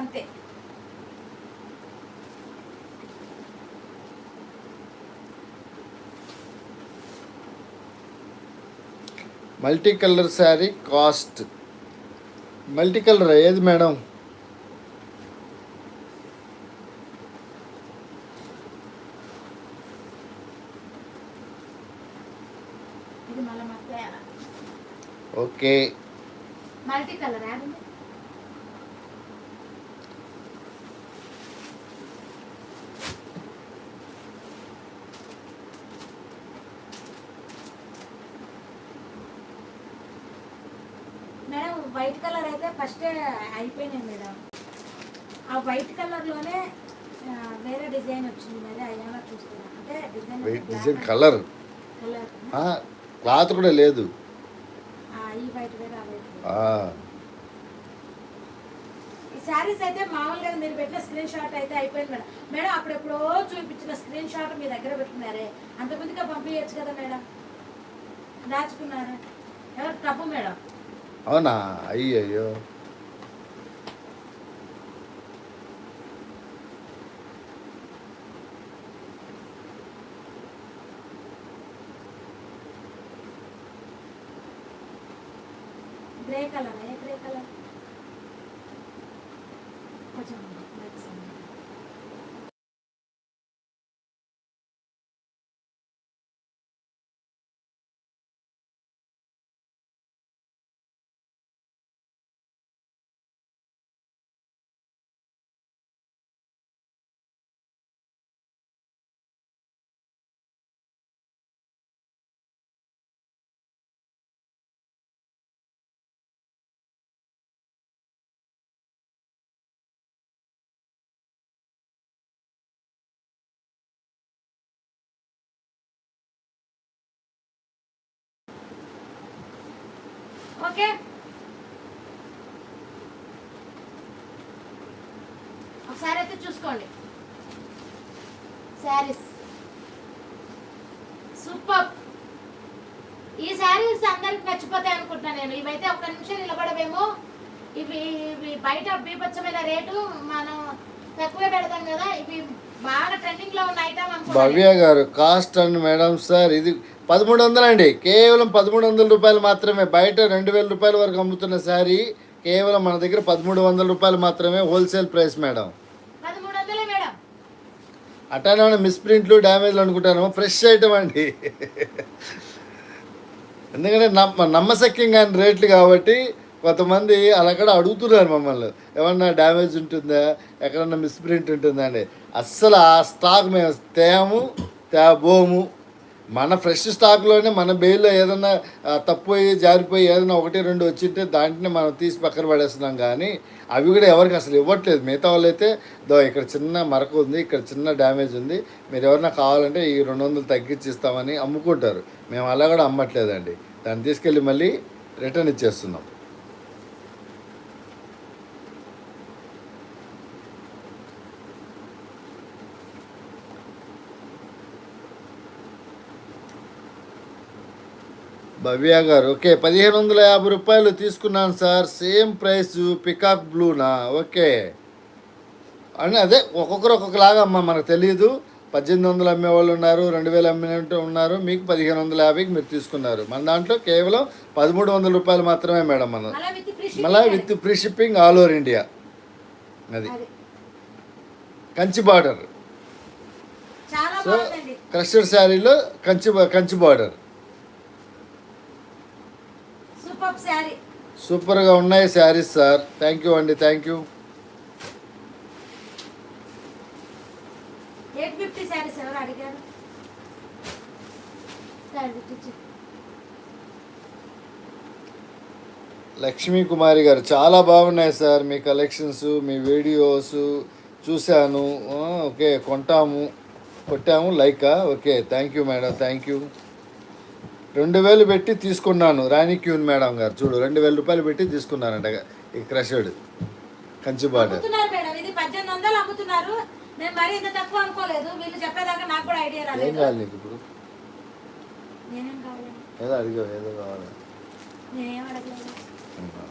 అంతే. Multi colour sari cost. Multi colour ఏది madam? Okay. Multi colour add madam white colour అయితే first అయిపోయినాయి madam. ఆ white కలర్లోనే వేరే డిజైన్ వచ్చింది మరి అయ్యామో చూస్తున్నా. అంటే design design colour. Colour. Cloth కూడా లేదు. ఈ వైట్ వేరే ఆ వైట్ శారీస్ అయితే మామూలుగా మీరు పెట్టిన స్క్రీన్ షాట్ అయితే అయిపోయింది మేడం. మేడం అప్పుడు ఎప్పుడో చూపించిన స్క్రీన్ షాట్ మీ దగ్గర పెట్టుకున్నారే. అంత ముందుగా పంపించచ్చు కదా మేడం. దాచుకున్నారా? ఎవరు? తప్పు మేడం. అవునా? అయ్యయ్యో. గ్రే కలర్ ఏ? Grey colour. కొంచెం ఓకే? ఒకసారి అయితే చూసుకోండి. శారీస్. సూపర్. ఈ శారీస్ అందరికి నచ్చిపోతాయి అనుకుంటున్నాను నేను. ఇవైతే ఒక్క నిమిషం నిలబడవేమో. ఇవి ఇవి బయట బీపచ్చమైన రేటు. మనం తక్కువే పెడతాం కదా ఇవి బాగా ట్రెండింగ్లో ఉన్న ఐటమ్ అనుకుంటా భవ్య గారు కాస్ట్ అండ్ మేడం సార్ ఇది పదమూడు వందలు అండి? కేవలం పదమూడు వందల రూపాయలు మాత్రమే బయట రెండు వేల రూపాయల వరకు అమ్ముతున్న శారీ కేవలం మన దగ్గర పదమూడు వందల రూపాయలు మాత్రమే హోల్సేల్ ప్రైస్ మేడం. అట్లానే మిస్ప్రింట్లు డ్యామేజ్లు అనుకుంటాను ఫ్రెష్ ఐటమ్ అండి. ఎందుకంటే నమ్మ నమ్మశక్యం కాని రేట్లు కాబట్టి కొంతమంది అలా కూడా అడుగుతున్నారు మమ్మల్ని. ఏమన్నా డ్యామేజ్ ఉంటుందా? ఎక్కడన్నా మిస్ప్రింట్ ఉంటుందా అండి అస్సలు ఆ స్టాక్ మేము తేము తేబోము. మన ఫ్రెష్ స్టాక్లోనే మన బెయిల్లో ఏదన్నా తప్పిపోయి జారిపోయి ఏదైనా ఒకటి రెండు వచ్చింటే దాంట్ని మనం తీసి పక్కన పడేస్తున్నాం కానీ అవి కూడా ఎవరికి అసలు ఇవ్వట్లేదు. మిగతా వాళ్ళు అయితే దో ఇక్కడ చిన్న మరక ఉంది ఇక్కడ చిన్న డ్యామేజ్ ఉంది. మీరు ఎవరైనా కావాలంటే ఈ రెండు వందలు తగ్గించి ఇస్తామని అమ్ముకుంటారు. మేము అలా కూడా అమ్మట్లేదండి. దాన్ని తీసుకెళ్ళి మళ్ళీ రిటర్న్ ఇచ్చేస్తున్నాం. భవ్య గారు ఓకే పదిహేను వందల యాభై రూపాయలు తీసుకున్నాను సార్. సేమ్ ప్రైస్ పికాక్ బ్లూనా? ఓకే. అని అదే ఒక్కొక్కరు ఒక్కొక్కలాగా అమ్మ మనకు తెలియదు పద్దెనిమిది వందలు అమ్మే వాళ్ళు ఉన్నారు రెండు వేలు అమ్మే ఉన్నారు. మీకు పదిహేను వందల యాభైకి మీరు తీసుకున్నారు. మన దాంట్లో కేవలం పదమూడు వందల రూపాయలు మాత్రమే మేడం మన మళ్ళీ with free shipping all over India. అది. కంచి బార్డర్. సో క్రషర్ శారీలో కంచి కంచి బార్డర్ సూపర్ శారీ సూపర్గా ఉన్నాయి శారీస్ సార్. థ్యాంక్ యూ అండి థ్యాంక్ యూ. లక్ష్మీ కుమారి గారు చాలా బాగున్నాయి సార్. మీ కలెక్షన్స్ మీ వీడియోస్ చూశాను. ఓకే కొంటాము. కొట్టాము Lyca? Okay thank you madam thank you రెండు వేలు పెట్టి తీసుకున్నాను. రాణి క్యూన్ మేడం గారు. చూడు రెండు వేల రూపాయలు పెట్టి తీసుకున్నానంట ఈ క్రషడ్ కంచి బార్డర్ అమ్ముతున్నారు మేడం. ఇది పద్దెనిమిది వందలు అమ్ముతున్నారు. నేను మరీ ఇంత తక్కువ అనుకోలేదు. వీళ్ళు చెప్పేదాకా నాకు కూడా ఐడియా ఏం కావాలి నీకు ఇప్పుడు? ఏదో అడిగావు ఏదో కావాలి. ఉహు.